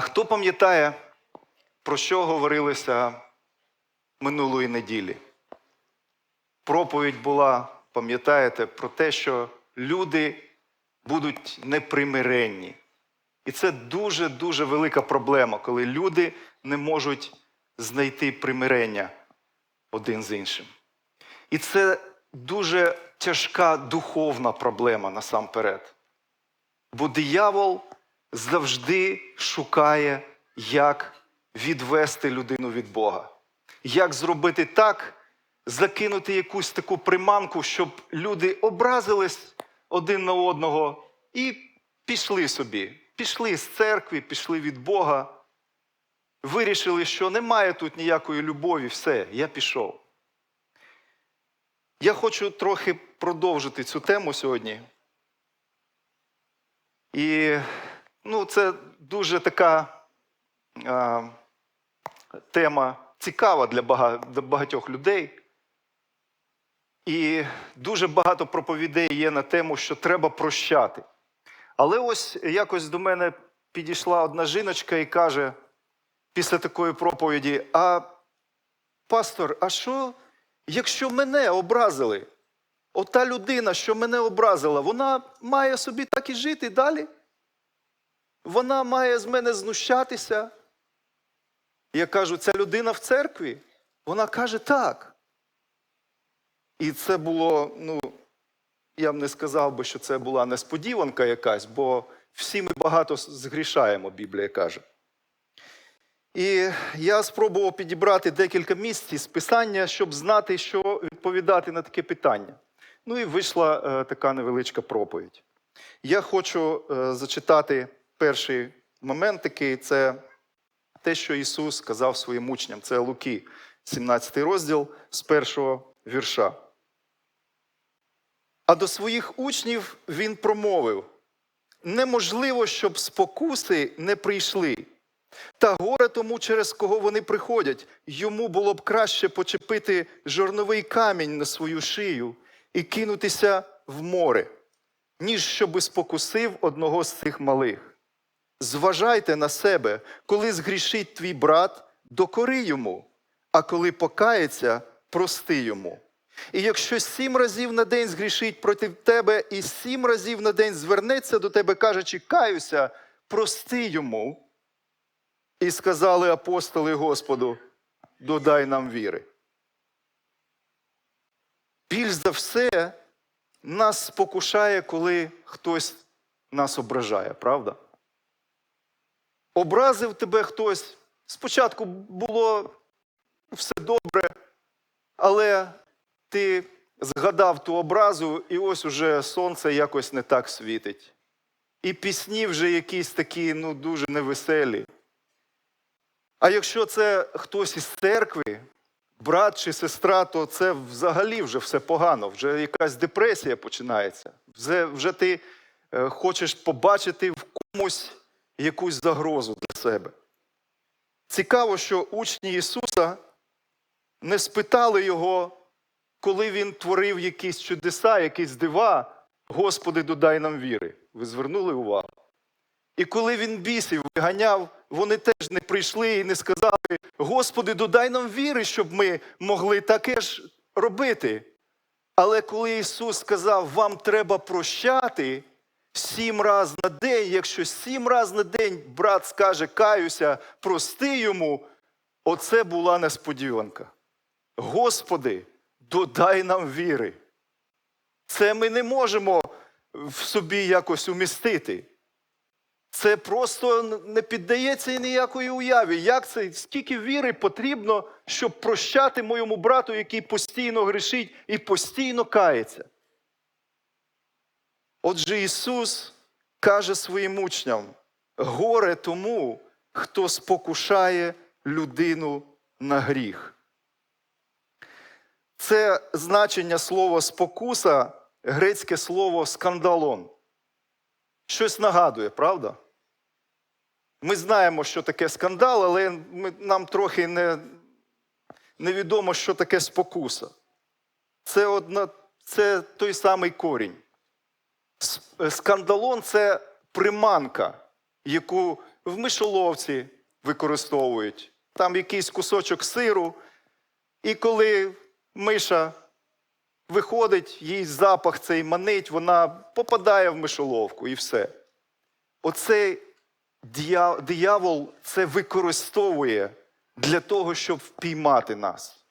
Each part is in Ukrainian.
Хто пам'ятає, про що говорилося минулої неділі? Проповідь була, пам'ятаєте, про те, що люди будуть непримиренні. І це дуже-дуже велика проблема, коли люди не можуть знайти примирення один з іншим. І це дуже тяжка духовна проблема насамперед. Бо диявол завжди шукає, як відвести людину від Бога. Як зробити так, закинути якусь таку приманку, щоб люди образились один на одного і пішли собі. Пішли з церкви, пішли від Бога. Вирішили, що немає тут ніякої любові, все, я пішов. Я хочу трохи продовжити цю тему сьогодні. І ну, це дуже така а, тема цікава для багатьох людей. І дуже багато проповідей є на тему, що треба прощати. Але ось якось до мене підійшла одна жіночка і каже після такої проповіді: А пастор, а що, якщо мене образили? Ота людина, що мене образила, вона має собі так і жити далі? Вона має з мене знущатися. Я кажу, ця людина в церкві? Вона каже так. І це було, ну, я б не сказав би, що це була несподіванка якась, бо всі ми багато згрішаємо, Біблія каже. І я спробував підібрати декілька місць із писання, щоб знати, що відповідати на таке питання. Ну і вийшла е, така невеличка проповідь. Я хочу е, зачитати перший момент такий, це те, що Ісус сказав своїм учням. Це Луки, 17 розділ з першого вірша. А до своїх учнів він промовив: неможливо, щоб спокуси не прийшли. Та горе тому, через кого вони приходять, йому було б краще почепити жорновий камінь на свою шию і кинутися в море, ніж щоби спокусив одного з цих малих. Зважайте на себе, коли згрішить твій брат, докори йому, а коли покається, прости йому. І якщо сім разів на день згрішить проти тебе, і сім разів на день звернеться до тебе, кажучи, каюся, прости йому. І сказали апостоли Господу, додай нам віри. Більш за все, нас спокушає, коли хтось нас ображає, правда? Образив тебе хтось. Спочатку було все добре, але ти згадав ту образу, і ось уже сонце якось не так світить. І пісні вже якісь такі, ну, дуже невеселі. А якщо це хтось із церкви, брат чи сестра, то це взагалі вже все погано, вже якась депресія починається. Вже, вже ти е, хочеш побачити в комусь якусь загрозу для себе. Цікаво, що учні Ісуса не спитали його, коли Він творив якісь чудеса, якісь дива, Господи, додай нам віри. Ви звернули увагу? І коли він бісів виганяв, вони теж не прийшли і не сказали: Господи, додай нам віри, щоб ми могли таке ж робити. Але коли Ісус сказав, вам треба прощати сім раз на день, якщо сім раз на день брат скаже каюся, прости йому, оце була несподіванка. Господи, додай нам віри. Це ми не можемо в собі якось умістити. Це просто не піддається ніякої уяві. Як це, скільки віри потрібно, щоб прощати моєму брату, який постійно грішить і постійно кається? Отже, Ісус каже своїм учням: горе тому, хто спокушає людину на гріх. Це значення слова спокуса, грецьке слово скандалон. Щось нагадує, правда? Ми знаємо, що таке скандал, але ми, нам трохи не, невідомо, що таке спокуса. Це, одна, це той самий корінь. С- Скандалон це приманка, яку в мишоловці використовують. Там якийсь кусочок сиру, і коли миша виходить, їй запах цей манить, вона попадає в мишоловку і все. Оцей диявол це використовує для того, щоб впіймати нас.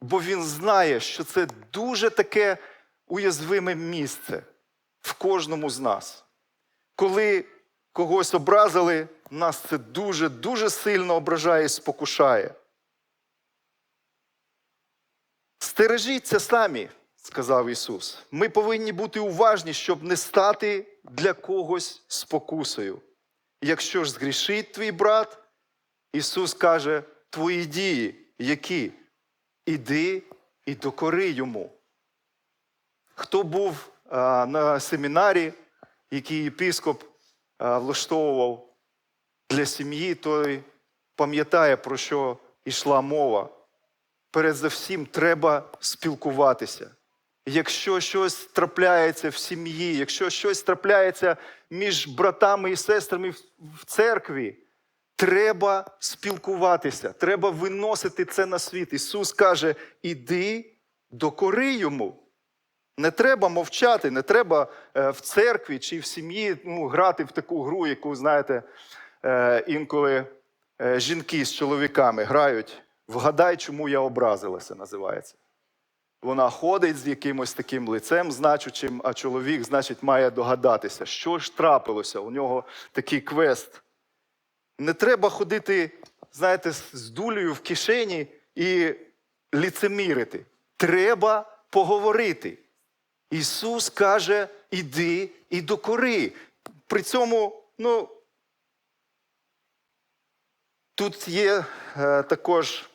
Бо він знає, що це дуже таке уязвиме місце в кожному з нас. Коли когось образили, нас це дуже, дуже сильно ображає і спокушає. Стережіться самі, сказав Ісус. Ми повинні бути уважні, щоб не стати для когось спокусою. Якщо ж згрішить твій брат, Ісус каже, твої дії, які? Іди і докори йому. Хто був на семінарі, який єпископ а, влаштовував для сім'ї, той пам'ятає, про що йшла мова. Перед за всім треба спілкуватися. Якщо щось трапляється в сім'ї, якщо щось трапляється між братами і сестрами в церкві, треба спілкуватися, треба виносити це на світ. Ісус каже: іди докори йому. Не треба мовчати, не треба е, в церкві чи в сім'ї ну, грати в таку гру, яку, знаєте, е, інколи е, жінки з чоловіками грають. Вгадай, чому я образилася, називається. Вона ходить з якимось таким лицем значучим, а чоловік, значить, має догадатися, що ж трапилося. У нього такий квест. Не треба ходити, знаєте, з- дулею в кишені і ліцемірити. Треба поговорити. Ісус каже: іди і докори. При цьому, ну, тут є е, також,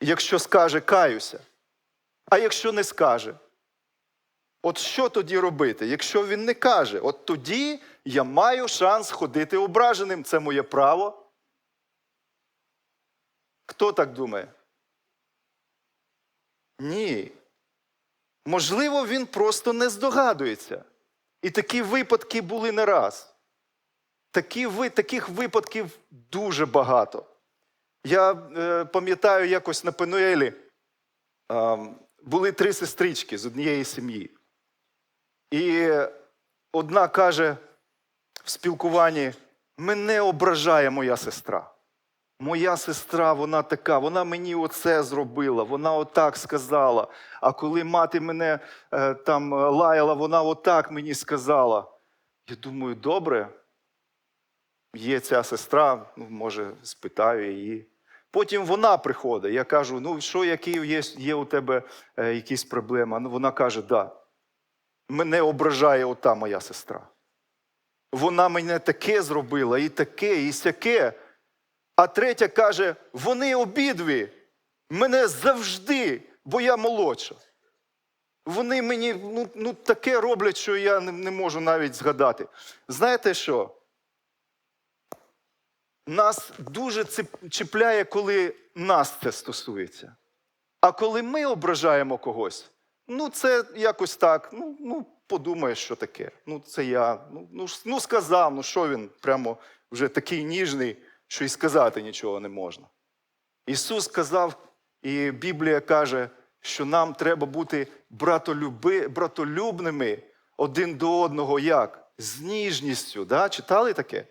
якщо скаже каюся, а якщо не скаже. От що тоді робити? Якщо він не каже, от тоді я маю шанс ходити ображеним. Це моє право. Хто так думає? Ні. Можливо, він просто не здогадується. І такі випадки були не раз. Такі, таких випадків дуже багато. Я е, пам'ятаю, якось на Пенуелі е, були три сестрички з однієї сім'ї. І одна каже в спілкуванні: мене ображає моя сестра. Моя сестра, вона така, вона мені оце зробила, вона отак сказала. А коли мати мене е, там е, лаяла, вона отак мені сказала. Я думаю, добре, є ця сестра, ну, може, спитаю її. Потім вона приходить. Я кажу: ну що, які є, є у тебе е, якісь проблеми? Ну, вона каже, да. Мене ображає ота моя сестра. Вона мене таке зробила, і таке, і сяке. А третя каже: вони обидві мене завжди, бо я молодша. Вони мені ну, ну, таке роблять, що я не, не можу навіть згадати. Знаєте що? Нас дуже чіпляє, коли нас це стосується. А коли ми ображаємо когось, ну це якось так. Ну, ну подумаєш, що таке. Ну, це я. Ну, ну, ну сказав, ну що він прямо вже такий ніжний, що й сказати нічого не можна. Ісус сказав, і Біблія каже, що нам треба бути братолюби, братолюбними один до одного як? З ніжністю. Да? Читали таке?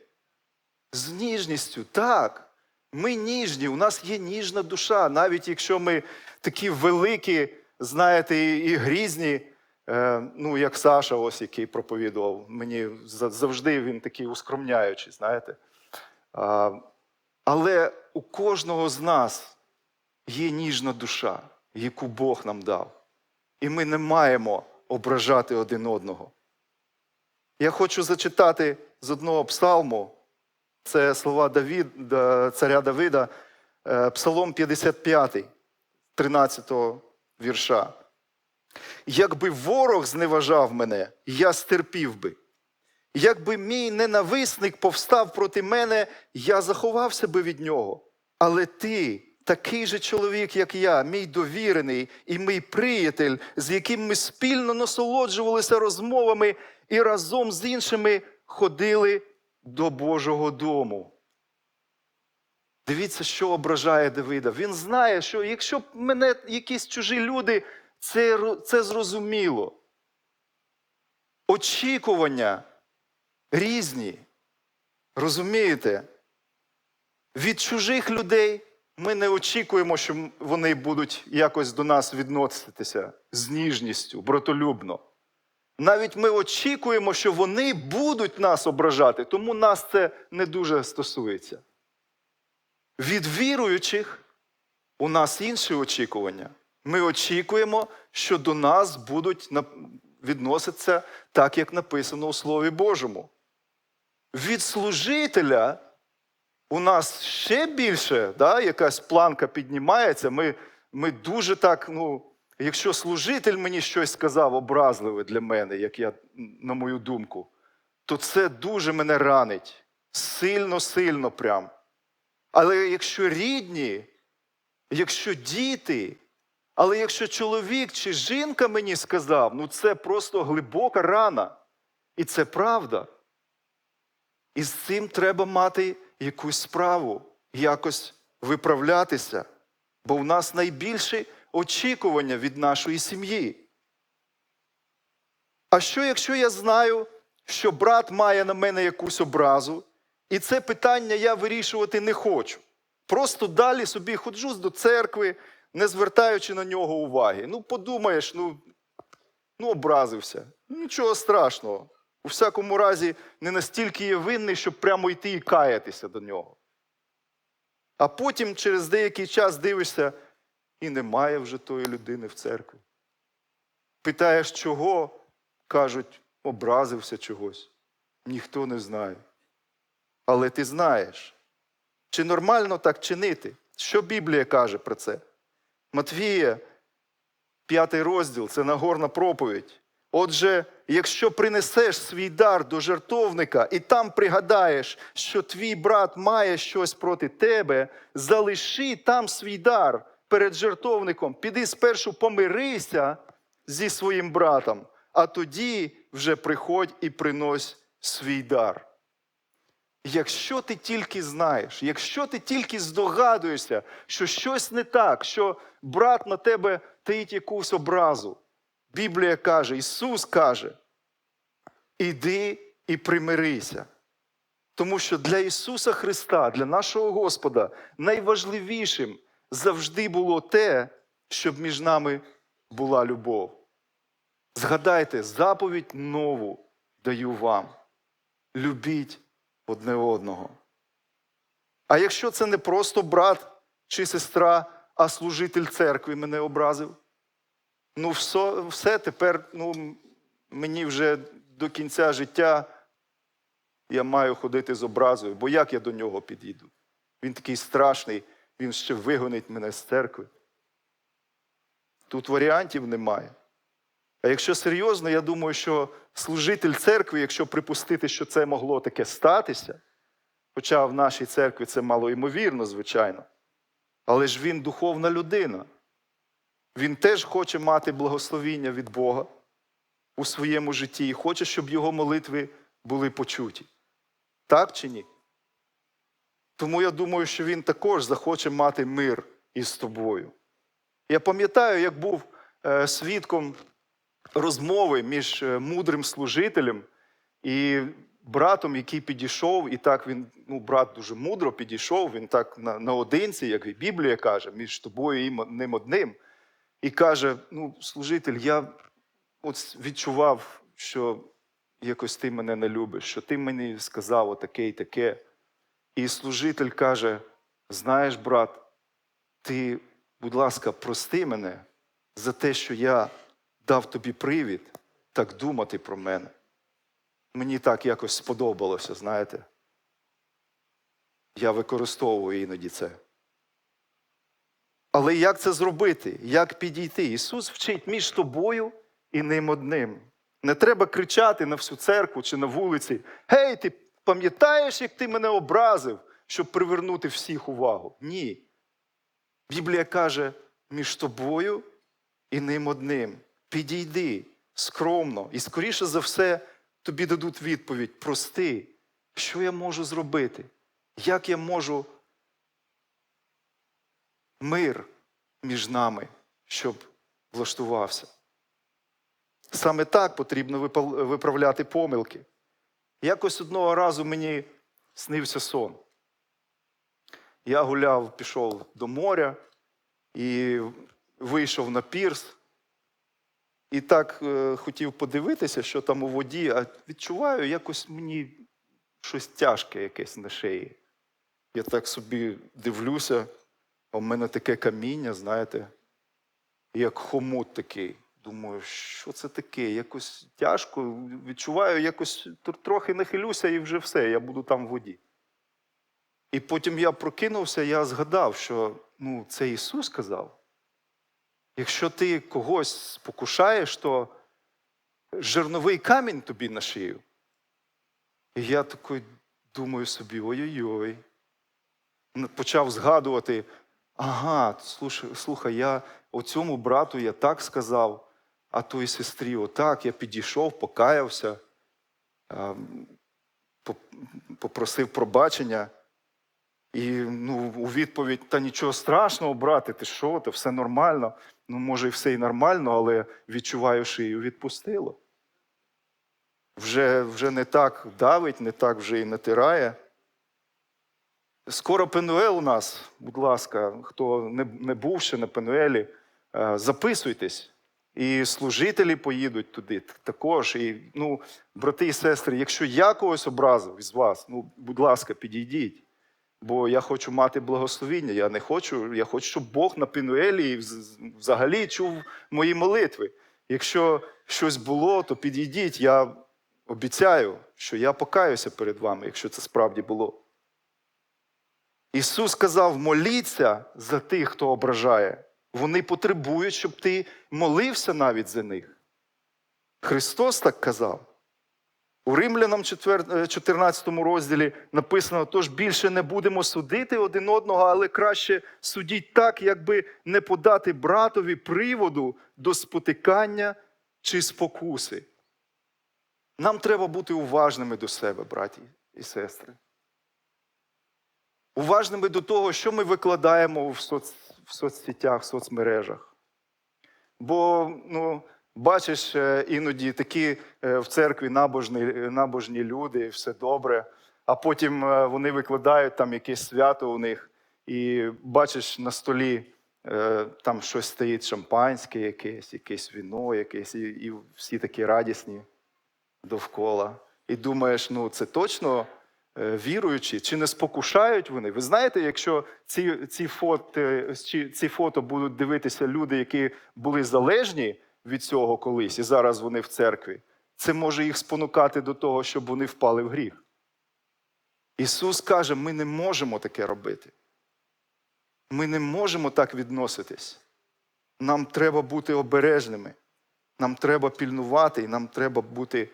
З ніжністю, так. Ми ніжні, у нас є ніжна душа, навіть якщо ми такі великі, знаєте, і, і грізні, е, ну, як Саша, ось який проповідував, мені завжди він такий ускромняючий, знаєте. Але у кожного з нас є ніжна душа, яку Бог нам дав. І ми не маємо ображати один одного. Я хочу зачитати з одного псалму. Це слова Давід, царя Давида, е, Псалом 55, 13 вірша. Якби ворог зневажав мене, я стерпів би. Якби мій ненависник повстав проти мене, я заховався би від нього. Але ти, такий же чоловік, як я, мій довірений і мій приятель, з яким ми спільно насолоджувалися розмовами і разом з іншими ходили до Божого дому. Дивіться, що ображає Давида. Він знає, що якщо б мене якісь чужі люди, це, це зрозуміло. Очікування різні. Розумієте? Від чужих людей ми не очікуємо, що вони будуть якось до нас відноситися з ніжністю, братолюбно. Навіть ми очікуємо, що вони будуть нас ображати, тому нас це не дуже стосується. Від віруючих у нас інші очікування. Ми очікуємо, що до нас будуть відноситися так, як написано у Слові Божому. Від служителя у нас ще більше, да, якась планка піднімається. Ми, ми дуже так, ну, якщо служитель мені щось сказав образливе для мене, як я, на мою думку, то це дуже мене ранить. Сильно-сильно прям. Але якщо рідні, якщо діти, але якщо чоловік чи жінка мені сказав, ну це просто глибока рана. І це правда. І з цим треба мати якусь справу, якось виправлятися. Бо в нас найбільше очікування від нашої сім'ї. А що, якщо я знаю, що брат має на мене якусь образу, і це питання я вирішувати не хочу. Просто далі собі ходжу до церкви, не звертаючи на нього уваги. Ну, подумаєш, ну, ну образився. Нічого страшного. У всякому разі, не настільки є винний, щоб прямо йти і каятися до нього. А потім через деякий час дивишся, і немає вже тої людини в церкві. Питаєш, чого? Кажуть, образився чогось. Ніхто не знає. Але ти знаєш, чи нормально так чинити? Що Біблія каже про це? Матвія, п'ятий розділ, це Нагорна проповідь. Отже, якщо принесеш свій дар до жертовника і там пригадаєш, що твій брат має щось проти тебе, залиши там свій дар перед жертовником, піди спершу помирися зі своїм братом, а тоді вже приходь і принось свій дар. Якщо ти тільки знаєш, якщо ти тільки здогадуєшся, що щось не так, що брат на тебе таїть якусь образу, Біблія каже, Ісус каже, іди і примирися. Тому що для Ісуса Христа, для нашого Господа, найважливішим завжди було те, щоб між нами була любов. Згадайте, заповідь нову даю вам. Любіть одне одного. А якщо це не просто брат чи сестра, а служитель церкви мене образив, ну все, все тепер ну, мені вже до кінця життя я маю ходити з образою, бо як я до нього підійду? Він такий страшний, він ще вигонить мене з церкви. Тут варіантів немає. А якщо серйозно, я думаю, що служитель церкви, якщо припустити, що це могло таке статися, хоча в нашій церкві це мало ймовірно, звичайно, але ж він духовна людина. Він теж хоче мати благословіння від Бога у своєму житті і хоче, щоб його молитви були почуті. Так чи ні? Тому я думаю, що він також захоче мати мир із тобою. Я пам'ятаю, як був е, свідком розмови між е, мудрим служителем і братом, який підійшов, і так він, ну, брат дуже мудро підійшов, він так на, наодинці, як і Біблія каже, між тобою і ним одним. І каже: ну, служитель, я от відчував, що якось ти мене не любиш, що ти мені сказав отаке і таке. І служитель каже: знаєш, брат, ти, будь ласка, прости мене за те, що я дав тобі привід так думати про мене. Мені так якось сподобалося, знаєте. Я використовую іноді це. Але як це зробити? Як підійти? Ісус вчить між тобою і ним одним. Не треба кричати на всю церкву чи на вулиці: Гей, ти пам'ятаєш, як ти мене образив, щоб привернути всіх увагу? Ні. Біблія каже, між тобою і ним одним. Підійди скромно, і скоріше за все тобі дадуть відповідь: прости, Що я можу зробити? Як я можу мир між нами, щоб влаштувався? Саме так потрібно виправляти помилки. Якось одного разу мені снився сон. Я гуляв, пішов до моря і вийшов на пірс. І так е, хотів подивитися, що там у воді, а відчуваю, якось мені щось тяжке якесь на шиї. Я так собі дивлюся, а в мене таке каміння, знаєте, як хомут такий. Думаю, що це таке? Якось тяжко. Відчуваю, якось трохи нахилюся і вже все, я буду там в воді. І потім я прокинувся, я згадав, що ну, це Ісус сказав. Якщо ти когось спокушаєш, то жерновий камінь тобі на шию. І я такий думаю собі: ой-ой-ой. Почав згадувати, ага, слушай, слухай, я оцьому брату я так сказав, а той сестрі отак, я підійшов, покаявся, попросив пробачення. І ну, у відповідь: та нічого страшного, брате, ти що, ти все нормально. Ну, може, і все і нормально, але відчуваю шию відпустило. Вже, вже не так давить, не так вже і натирає. Скоро Пенуел у нас, будь ласка, хто не, не був ще на Пенуелі, записуйтесь. І служителі поїдуть туди також. І, ну, брати і сестри, якщо я когось образив із вас, ну, будь ласка, підійдіть. Бо я хочу мати благословіння. Я не хочу, я хочу, щоб Бог на Пінуелі взагалі чув мої молитви. Якщо щось було, то підійдіть. Я обіцяю, що я покаюся перед вами, якщо це справді було. Ісус сказав: моліться за тих, хто ображає. Вони потребують, щоб ти молився навіть за них. Христос так казав. У Римлянам 14 розділі написано: тож більше не будемо судити один одного, але краще судіть так, якби не подати братові приводу до спотикання чи спокуси. Нам треба бути уважними до себе, браті і сестри. Уважними до того, що ми викладаємо в, соц... в соцсетях, в соцмережах. Бо, ну, бачиш, е, іноді такі е, в церкві набожні, набожні люди, все добре, а потім е, вони викладають там якесь свято у них, і бачиш на столі там щось стоїть шампанське, якесь, якесь віно, якесь, і, і всі такі радісні довкола. І думаєш, ну це точно віруючі, чи не спокушають вони? Ви знаєте, якщо ці, ці, фото, ці фото будуть дивитися люди, які були залежні від цього колись, і зараз вони в церкві, це може їх спонукати до того, щоб вони впали в гріх. Ісус каже, ми не можемо таке робити. Ми не можемо так відноситись. Нам треба бути обережними. Нам треба пільнувати і нам треба бути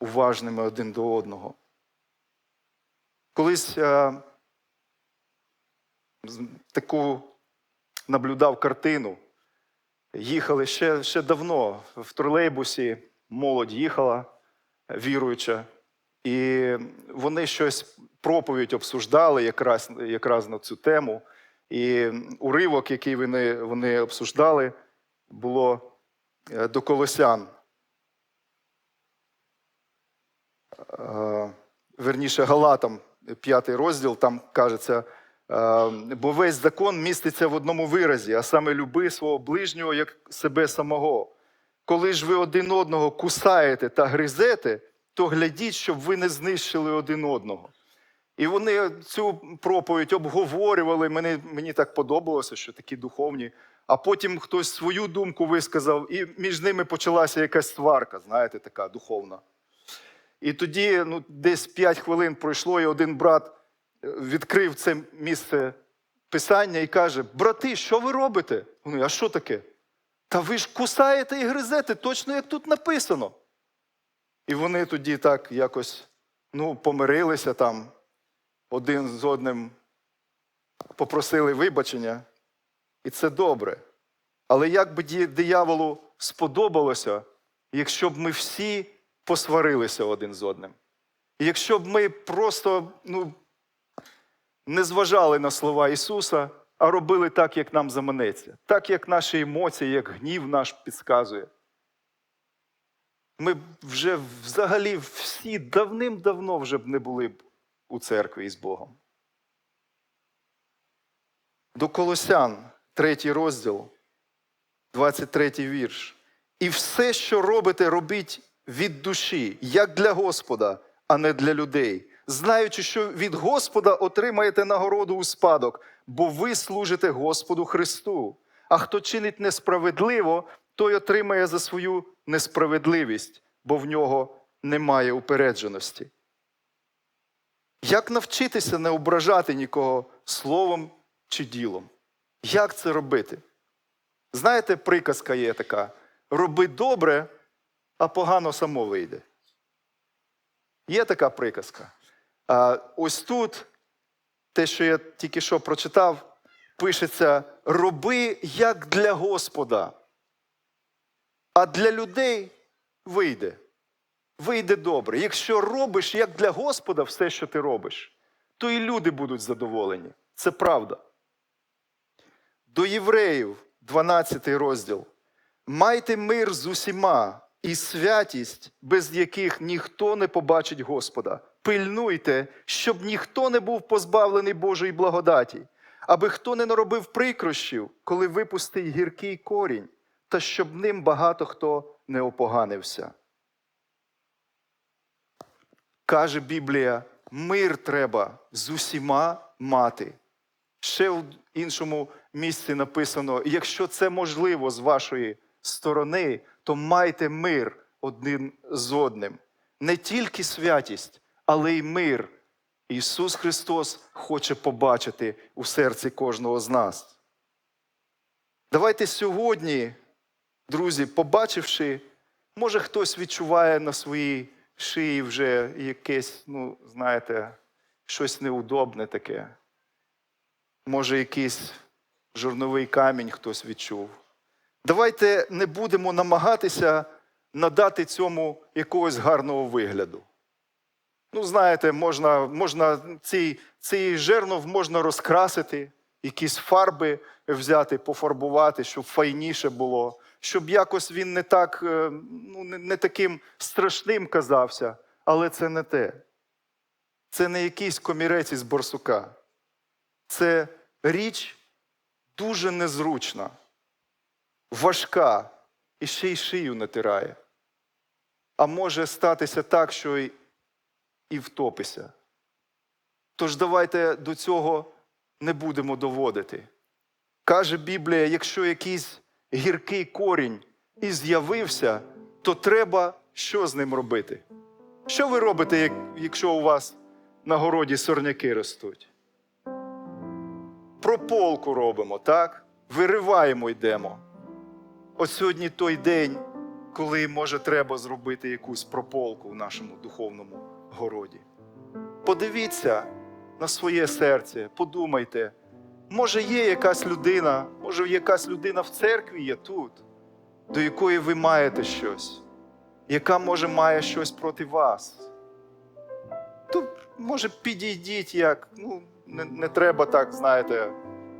уважними один до одного. Колись е, таку наблюдав картину. Їхали ще, ще давно в тролейбусі, молодь їхала, віруюча, і вони щось проповідь обсуждали якраз, якраз на цю тему. І уривок, який вони, вони обсуждали, було е, до колосян. Е, верніше Галатам, п'ятий розділ, там кажеться, е, бо весь закон міститься в одному виразі, а саме люби свого ближнього як себе самого. Коли ж ви один одного кусаєте та гризете, то глядіть, щоб ви не знищили один одного. І вони цю проповідь обговорювали. Мені, мені так подобалося, що такі духовні. А потім хтось свою думку висказав, і між ними почалася якась сварка, знаєте, така духовна. І тоді ну, десь 5 хвилин пройшло, і один брат е, відкрив це місце писання і каже: Брати, що ви робите? Вони, а що таке? Та ви ж кусаєте і гризете, точно як тут написано. І вони тоді так якось ну, помирилися там, один з одним попросили вибачення. І це добре. Але як би дияволу сподобалося, якщо б ми всі посварилися один з одним? І якщо б ми просто ну, не зважали на слова Ісуса, а робили так, як нам заманеться, так, як наші емоції, як гнів наш підказує. Ми вже взагалі всі давним-давно вже б не були б у церкві із Богом. До Колосян, третій розділ, 23 вірш. І все, що робите, робіть від душі, як для Господа, а не для людей, знаючи, що від Господа отримаєте нагороду у спадок, бо ви служите Господу Христу. А хто чинить несправедливо, той отримає за свою несправедливість, бо в нього немає упередженості. Як навчитися не ображати нікого словом чи ділом? Як це робити? Знаєте, приказка є така: роби добре, а погано само вийде. Є така приказка. А ось тут, те, що я тільки що прочитав, пишеться: роби як для Господа, а для людей вийде. Вийде добре. Якщо робиш як для Господа все, що ти робиш, то і люди будуть задоволені. Це правда. До євреїв, 12 розділ. Майте мир з усіма і святість, без яких ніхто не побачить Господа. Пильнуйте, щоб ніхто не був позбавлений Божої благодаті, аби хто не наробив прикрощів, коли випустить гіркий корінь, та щоб ним багато хто не опоганився. Каже Біблія, мир треба з усіма мати. Ще в іншому місці написано: якщо це можливо з вашої сторони, то майте мир один з одним. Не тільки святість, але й мир. Ісус Христос хоче побачити у серці кожного з нас. Давайте сьогодні, друзі, побачивши, може хтось відчуває на своїй шиї вже якесь, ну, знаєте, щось неудобне таке. Може, якийсь жорновий камінь хтось відчув. Давайте не будемо намагатися надати цьому якогось гарного вигляду. Ну, знаєте, можна, можна цей, цей жернов можна розкрасити, якісь фарби взяти, пофарбувати, щоб файніше було, щоб якось він не так, е, ну, не, таким страшним казався, але це не те. Це не якийсь комірець із борсука. Це річ дуже незручна, важка і ще й шию натирає. А може статися так, що і втопися. Тож давайте до цього не будемо доводити. Каже Біблія, якщо якийсь гіркий корінь і з'явився, то треба що з ним робити? Що ви робите, якщо у вас на городі сорняки ростуть? Прополку робимо, так? Вириваємо йдемо. От сьогодні той день, коли може треба зробити якусь прополку в нашому духовному городі. Подивіться на своє серце, подумайте, може є якась людина, може якась людина в церкві є тут, до якої ви маєте щось, яка може має щось проти вас. То, може, підійдіть як, ну, не, не треба так, знаєте,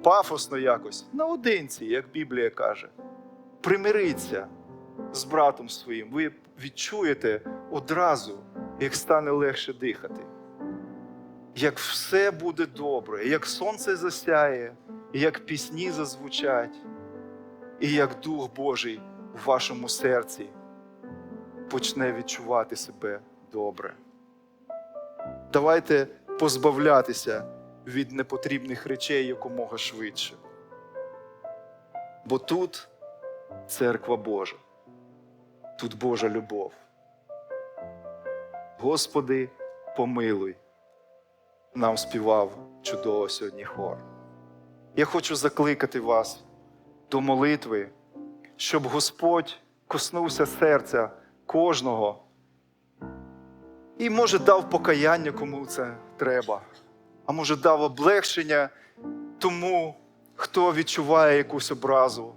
пафосно якось, наодинці, як Біблія каже. Примиріться з братом своїм. Ви відчуєте одразу, як стане легше дихати. Як все буде добре, як сонце засяє, як пісні зазвучать, і як Дух Божий в вашому серці почне відчувати себе добре. Давайте позбавлятися від непотрібних речей якомога швидше. Бо тут церква Божа, тут Божа любов. Господи, помилуй, нам співав чудово сьогодні хор. Я хочу закликати вас до молитви, щоб Господь коснувся серця кожного і, може, дав покаяння, кому це треба, а може, дав облегшення тому, хто відчуває якусь образу,